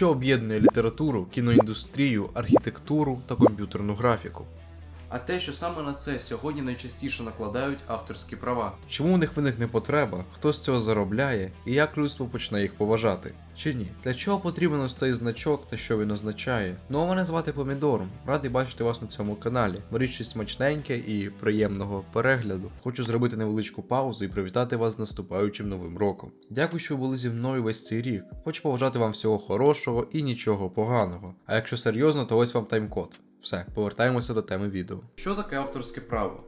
що об'єднує літературу, кіноіндустрію, архітектуру та комп'ютерну графіку. А те, що саме на це сьогодні найчастіше накладають авторські права. Чому у них виникне потреба, хто з цього заробляє і як людство почне їх поважати? Чи ні? Для чого потрібен ось цей значок та що він означає? Ну а мене звати Помідором. Радий бачити вас на цьому каналі. Беріть щось смачненьке і приємного перегляду. Хочу зробити невеличку паузу і привітати вас з наступаючим новим роком. Дякую, що ви були зі мною весь цей рік. Хочу побажати вам всього хорошого і нічого поганого. А якщо серйозно, то ось вам тайм-код. Все, повертаємося до теми відео. Що таке авторське право?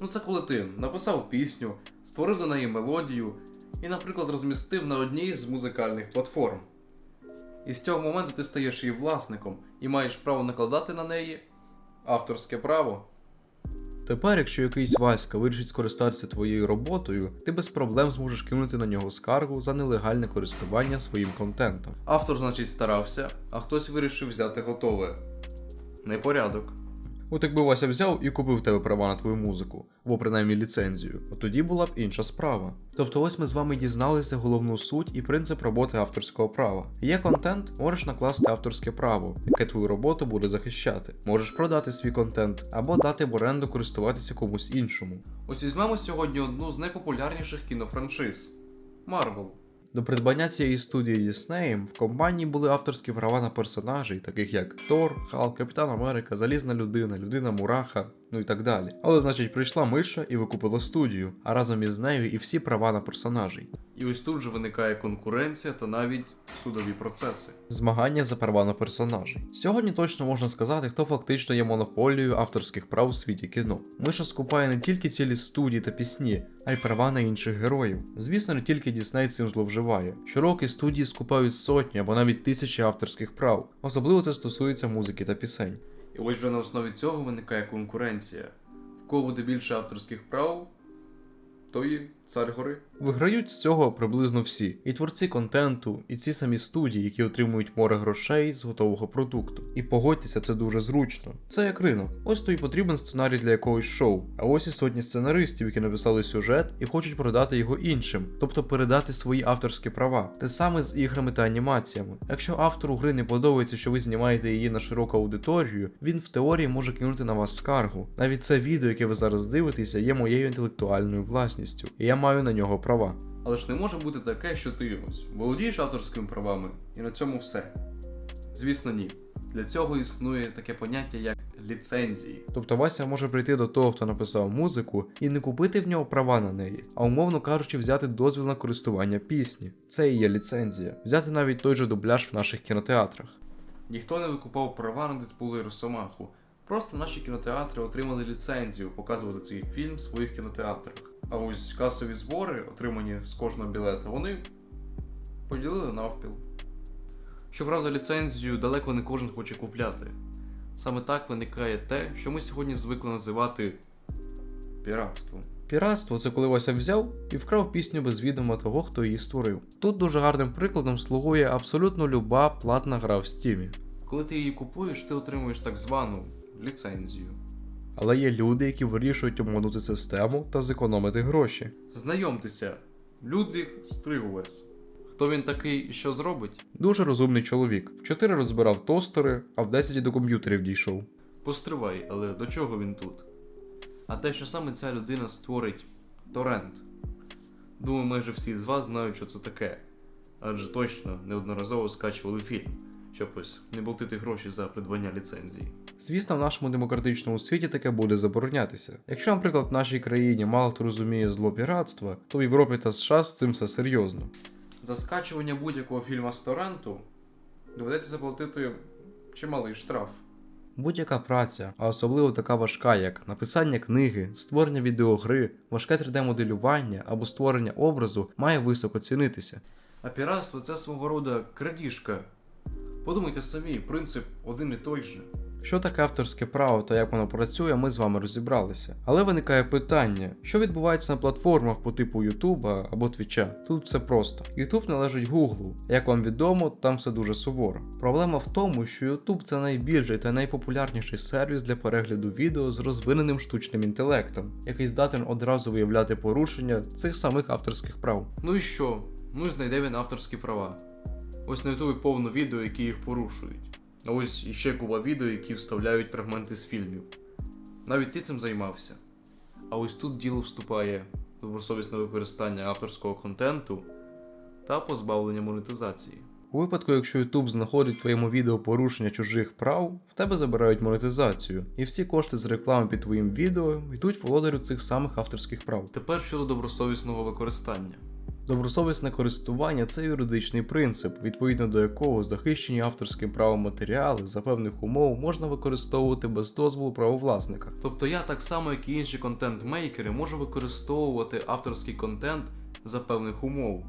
Ну це коли ти написав пісню, створив до неї мелодію і, наприклад, розмістив на одній з музикальних платформ. І з цього моменту ти стаєш її власником і маєш право накладати на неї авторське право. Тепер, якщо якийсь Васька вирішить скористатися твоєю роботою, ти без проблем зможеш кинути на нього скаргу за нелегальне користування своїм контентом. Автор, значить, старався, а хтось вирішив взяти готове. Непорядок. От якби Вася взяв і купив тебе права на твою музику, або принаймні ліцензію, от тоді була б інша справа. Тобто ось ми з вами дізналися головну суть і принцип роботи авторського права. Є контент, можеш накласти авторське право, яке твою роботу буде захищати. Можеш продати свій контент або дати в оренду користуватися комусь іншому. Ось візьмемо сьогодні одну з найпопулярніших кінофраншиз Марвел. До придбання цієї студії Діснеєм в компанії були авторські права на персонажей, таких як Тор, Халк, Капітан Америка, Залізна людина, Людина Мураха, ну і так далі. Але, значить, прийшла Миша і викупила студію, а разом із нею і всі права на персонажей. І ось тут же виникає конкуренція та навіть судові процеси. Змагання за права на персонажей. Сьогодні точно можна сказати, хто фактично є монополією авторських прав у світі кіно. Миша скупає не тільки цілі студії та пісні, а й права на інших героїв. Звісно, не тільки Дісней цим зловживає. Щороки студії скупають сотні або навіть тисячі авторських прав. Особливо це стосується музики та пісень. І ось вже на основі цього виникає конкуренція. В кого буде більше авторських прав, той цар гори. Виграють з цього приблизно всі. І творці контенту, і ці самі студії, які отримують море грошей з готового продукту. І погодьтеся, це дуже зручно. Це як ринок. Ось тобі потрібен сценарій для якогось шоу. А ось і сотні сценаристів, які написали сюжет і хочуть продати його іншим, тобто передати свої авторські права. Те саме з іграми та анімаціями. Якщо автору гри не подобається, що ви знімаєте її на широку аудиторію, він в теорії може кинути на вас скаргу. Навіть це відео, яке ви зараз дивитеся, є моєю інтелектуальною власністю, і я маю на нього права. Але ж не може бути таке, що ти ось володієш авторськими правами, і на цьому все. Звісно, ні. Для цього існує таке поняття як ліцензії. Тобто Вася може прийти до того, хто написав музику, і не купити в нього права на неї, а умовно кажучи, взяти дозвіл на користування пісні. Це і є ліцензія. Взяти навіть той же дубляж в наших кінотеатрах. Ніхто не викупав права на Дедпула і Росомаху. Просто наші кінотеатри отримали ліцензію показувати цей фільм в своїх кінотеатрах. А ось касові збори, отримані з кожного білета, вони поділили навпіл. Щоправда, ліцензію далеко не кожен хоче купляти. Саме так виникає те, що ми сьогодні звикли називати піратством. Піратство це коли Вася взяв і вкрав пісню без відома того, хто її створив. Тут дуже гарним прикладом слугує абсолютно люба платна гра в стімі. Коли ти її купуєш, ти отримуєш так звану ліцензію. Але є люди, які вирішують обманути систему та зекономити гроші. Знайомтеся, Людвіг Стригувес. Хто він такий і що зробить? Дуже розумний чоловік. В 4 розбирав тостери, а в 10 до комп'ютерів дійшов. Постривай, але до чого він тут? А те, що саме ця людина створить торрент. Думаю, майже всі з вас знають, що це таке. Адже точно неодноразово скачували фільм, щоб ось не болтити гроші за придбання ліцензії. Звісно, в нашому демократичному світі таке буде заборонятися. Якщо, наприклад, в нашій країні мало хто розуміє зло піратства, то в Європі та США з цим все серйозно. За скачування будь-якого фільму з торренту доведеться заплатити чималий штраф. Будь-яка праця, а особливо така важка, як написання книги, створення відеогри, важке 3D-моделювання або створення образу, має високо цінитися. А піратство це свого роду крадіжка. Подумайте самі, принцип один і той же. Що таке авторське право та як воно працює, ми з вами розібралися. Але виникає питання, що відбувається на платформах по типу Ютуба або Твіча. Тут все просто. Ютуб належить Гуглу. Як вам відомо, там все дуже суворо. Проблема в тому, що Ютуб це найбільший та найпопулярніший сервіс для перегляду відео з розвиненим штучним інтелектом, який здатен одразу виявляти порушення цих самих авторських прав. Ну і що? Ну і знайде він авторські права. Ось на ютубі повно відео, які їх порушують. А ось іще купа відео, які вставляють фрагменти з фільмів. Навіть ти цим займався. А ось тут діло вступає добросовісне використання авторського контенту та позбавлення монетизації. У випадку, якщо YouTube знаходить в твоєму відео порушення чужих прав, в тебе забирають монетизацію, і всі кошти з реклами під твоїм відео йдуть володарю цих самих авторських прав. Тепер щодо добросовісного використання. Добросовісне користування це юридичний принцип, відповідно до якого захищені авторським правом матеріали за певних умов можна використовувати без дозволу правовласника. Тобто я так само, як і інші контент-мейкери, можу використовувати авторський контент за певних умов.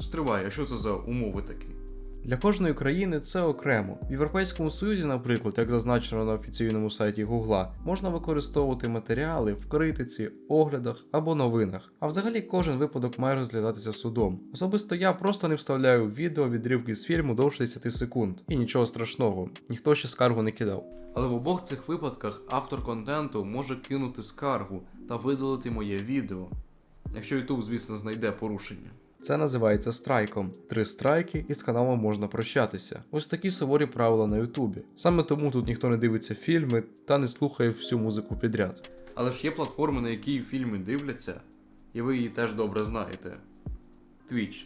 Стривай, а що це за умови такі? Для кожної країни це окремо. В Європейському Союзі, наприклад, як зазначено на офіційному сайті Гугла, можна використовувати матеріали в критиці, оглядах або новинах. А взагалі кожен випадок має розглядатися судом. Особисто я просто не вставляю відео відривки з фільму довше 10 секунд. І нічого страшного, ніхто ще скаргу не кидав. Але в обох цих випадках автор контенту може кинути скаргу та видалити моє відео, якщо YouTube, звісно, знайде порушення. Це називається страйком. Три страйки і з каналом можна прощатися. Ось такі суворі правила на Ютубі. Саме тому тут ніхто не дивиться фільми та не слухає всю музику підряд. Але ж є платформи, на які фільми дивляться, і ви її теж добре знаєте. Twitch.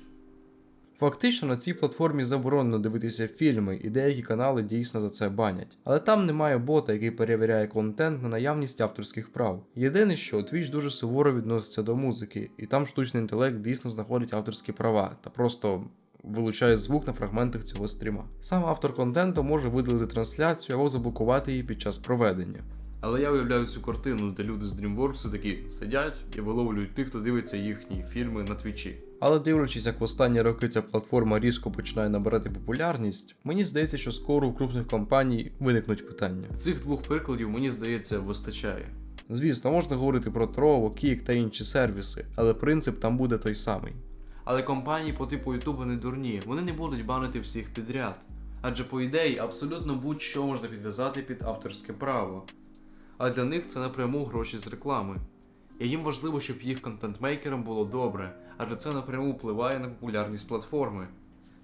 Фактично на цій платформі заборонено дивитися фільми, і деякі канали дійсно за це банять. Але там немає бота, який перевіряє контент на наявність авторських прав. Єдине, що Twitch дуже суворо відноситься до музики, і там штучний інтелект дійсно знаходить авторські права та просто. Вилучає звук на фрагментах цього стріма. Сам автор контенту може видалити трансляцію або заблокувати її під час проведення. Але я уявляю цю картину, де люди з DreamWorks такі сидять і виловлюють тих, хто дивиться їхні фільми на твічі. Але дивлячись, як в останні роки ця платформа різко починає набирати популярність, мені здається, що скоро у крупних компаній виникнуть питання. Цих двох прикладів мені здається вистачає. Звісно, можна говорити про Trovo, Kik та інші сервіси, але принцип там буде той самий. Але компанії по типу YouTube не дурні, вони не будуть банити всіх підряд. Адже по ідеї абсолютно будь-що можна підв'язати під авторське право. А для них це напряму гроші з реклами. І їм важливо, щоб їх контент-мейкерам було добре, адже це напряму впливає на популярність платформи.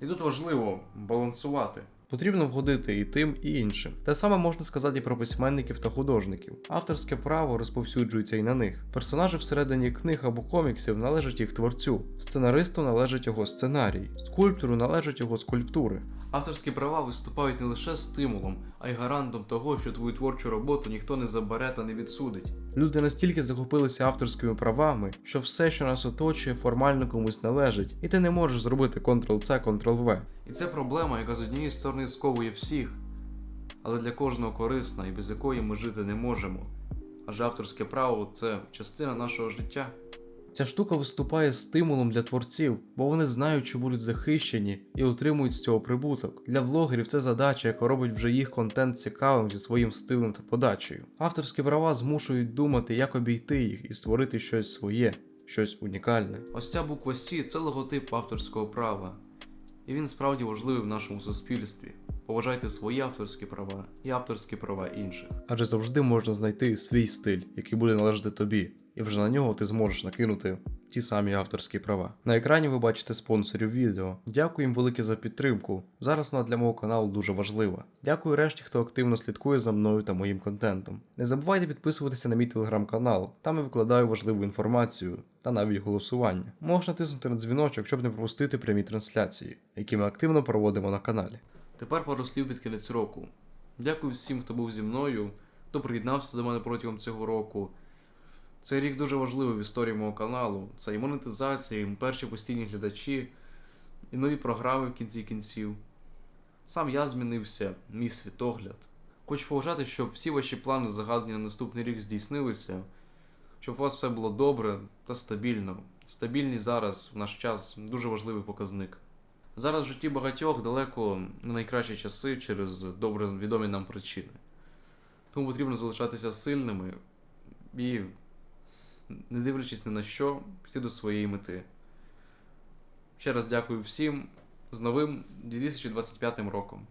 І тут важливо балансувати. Потрібно вгодити і тим, і іншим. Те саме можна сказати і про письменників та художників. Авторське право розповсюджується і на них. Персонажі всередині книг або коміксів належать їх творцю, сценаристу належить його сценарій, скульптору належать його скульптури. Авторські права виступають не лише стимулом, а й гарантом того, що твою творчу роботу ніхто не забере та не відсудить. Люди настільки захопилися авторськими правами, що все, що нас оточує, формально комусь належить, і ти не можеш зробити Ctrl-C, Ctrl-V. І це проблема, яка з однієї сторони сковує всіх, але для кожного корисна і без якої ми жити не можемо. Адже авторське право це частина нашого життя. Ця штука виступає стимулом для творців, бо вони знають, що будуть захищені і отримують з цього прибуток. Для блогерів це задача, яка робить вже їх контент цікавим зі своїм стилем та подачею. Авторські права змушують думати, як обійти їх і створити щось своє, щось унікальне. Ось ця буква Сі це логотип авторського права, і він справді важливий в нашому суспільстві. Поважайте свої авторські права і авторські права інших. Адже завжди можна знайти свій стиль, який буде належати тобі, і вже на нього ти зможеш накинути ті самі авторські права. На екрані ви бачите спонсорів відео. Дякую їм велике за підтримку. Зараз вона для мого каналу дуже важлива. Дякую решті, хто активно слідкує за мною та моїм контентом. Не забувайте підписуватися на мій телеграм-канал, там я викладаю важливу інформацію та навіть голосування. Можна тиснути на дзвіночок, щоб не пропустити прямі трансляції, які ми активно проводимо на каналі. Тепер пару слів під кінець року. Дякую всім, хто був зі мною, хто приєднався до мене протягом цього року. Цей рік дуже важливий в історії мого каналу. Це і монетизація, і перші постійні глядачі, і нові програми в кінці кінців. Сам я змінився, мій світогляд. Хочу побажати, щоб всі ваші плани загадані на наступний рік здійснилися, щоб у вас все було добре та стабільно. Стабільність зараз в наш час дуже важливий показник. Зараз в житті багатьох далеко не найкращі часи через добре відомі нам причини. Тому потрібно залишатися сильними і, не дивлячись ні на що, піти до своєї мети. Ще раз дякую всім з новим 2025 роком.